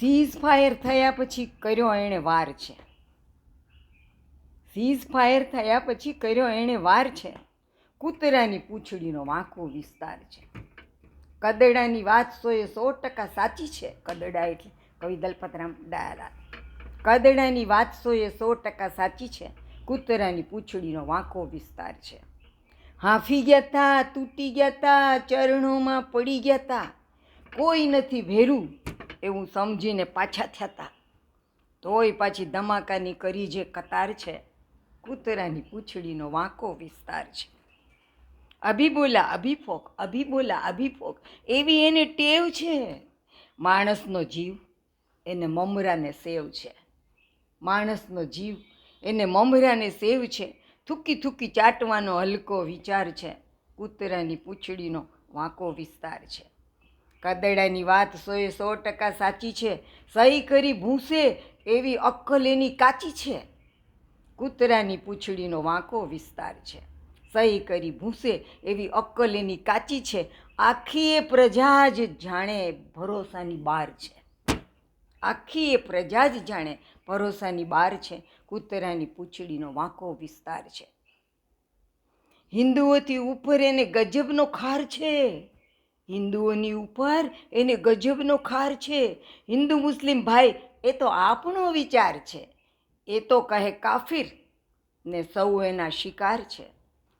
Seize fire થયા પછી કર્યો એણે વાર છે. સીઝ ફાયર થયા પછી કર્યો એણે વાર છે. કૂતરાની પૂંછડીનો વાંકો વિસ્તાર છે. કદડાની વાત સોએ સો ટકા સાચી છે. કદડા એટલે કવિ દલપતરામ ડાયાલા કદડાની વાત સોએ સો ટકા સાચી છે. કૂતરાની પૂંછડીનો વાંકો વિસ્તાર છે. હાંફી ગયા તા, તૂટી ગયા તા, ચરણોમાં પડી ગયા તા. કોઈ નથી ભેરું. એવું સમજીને પાછા થયા હતા તોય પાછી ધમાકાની કરી જે કતાર છે, કૂતરાની પૂંછડીનો વાંકો વિસ્તાર છે. અભી બોલા અભિફોક અભી બોલા અભિફોક એવી એને ટેવ છે. માણસનો જીવ એને મમરાને સેવ છે. માણસનો જીવ એને મમરાને સેવ છે. થૂકી થૂકી ચાટવાનો હલકો વિચાર છે. કૂતરાની પૂંછડીનો વાંકો વિસ્તાર છે. કદડાની વાત સોએ સો ટકા સાચી છે. સહી કરી ભૂંસે એવી અક્કલ એની કાચી છે. કૂતરાની પૂંછડીનો વાંકો વિસ્તાર છે. સહી કરી ભૂંસે એવી અક્કલ એની કાચી છે. આખી એ પ્રજા જ જાણે ભરોસાની બાર છે. આખી એ પ્રજા જ જાણે ભરોસાની બાર છે. કૂતરાની પૂંછડીનો વાંકો વિસ્તાર છે. હિન્દુઓથી ઉપર એને ગજબનો ખાર છે. હિન્દુઓની ઉપર એને ગજબનો ખાર છે. હિન્દુ મુસ્લિમ ભાઈ, એ તો આપણો વિચાર છે. એ તો કહે કાફિર ને સૌ એના શિકાર છે.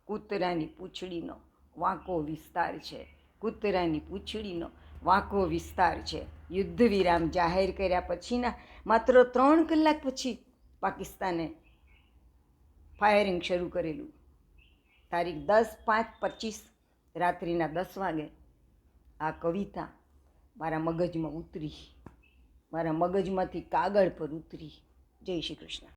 કૂતરાની પૂંછડીનો વાંકો વિસ્તાર છે. કૂતરાની પૂંછડીનો વાંકો વિસ્તાર છે. યુદ્ધ વિરામ જાહેર કર્યા પછીના માત્ર ત્રણ કલાક પછી પાકિસ્તાને ફાયરિંગ શરૂ કરેલું. તારીખ દસ પાંચ પચીસ રાત્રિના દસ વાગે આ કવિતા મારા મગજમાં ઉતરી. મારા મગજમાંથી કાગળ પર ઉતરી. જય શ્રી કૃષ્ણ.